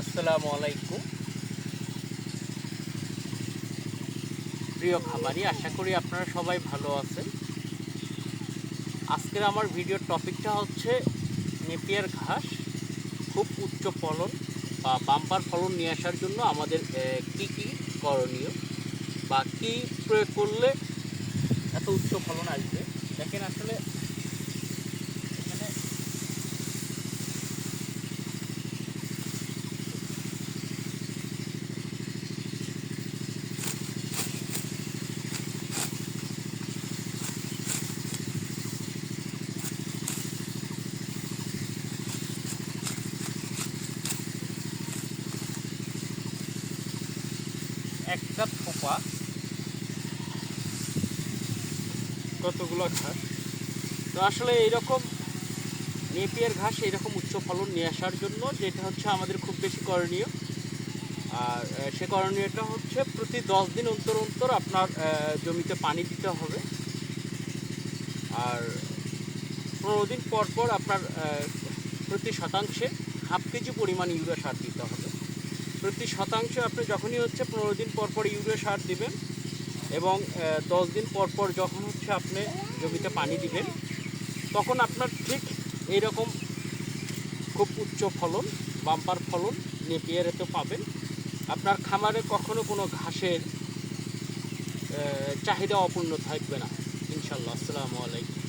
আসসালামু আলাইকুম। প্রিয় খামারি, আশা করি আপনারা সবাই ভালো আছেন। আজকের আমার ভিডিওর টপিকটা হচ্ছে নেপিয়ার ঘাস, খুব উচ্চ ফলন বা বাম্পার ফলন নিয়ে আসার জন্য আমাদের কি কি করণীয় বা কি প্রয়োগ করলে এত উচ্চ ফলন আসবে। দেখেন আসলে একটা থোপা। কতগুলো ঘাস? তো আসলে এইরকম নেপিয়ার ঘাস, এইরকম উচ্চ ফলন নিয়ে আসার জন্য যেটা হচ্ছে আমাদের খুব বেশি করণীয়। আর সে করণীয়টা হচ্ছে প্রতি দশ দিন অন্তর অন্তর আপনার জমিতে পানি দিতে হবে। আর পনেরো দিন পর পর আপনার প্রতি শতাংশে হাফ কেজি পরিমাণ ইউরিয়া সার দিতে হবে। প্রতি শতাংশ আপনি যখনই হচ্ছে পনেরো দিন পর পর ইউরিয়া সার দিবেন এবং দশ দিন পর পর যখন হচ্ছে আপনি জমিতে পানি দিবেন, তখন আপনার ঠিক এইরকম খুব উচ্চ ফলন, বাম্পার ফলন নেপিয়ারে তো পাবেন। আপনার খামারে কখনো কোনো ঘাসের চাহিদা অপূর্ণ থাকবে না। ইনশাল্লাহ। আসসালামু আলাইকুম।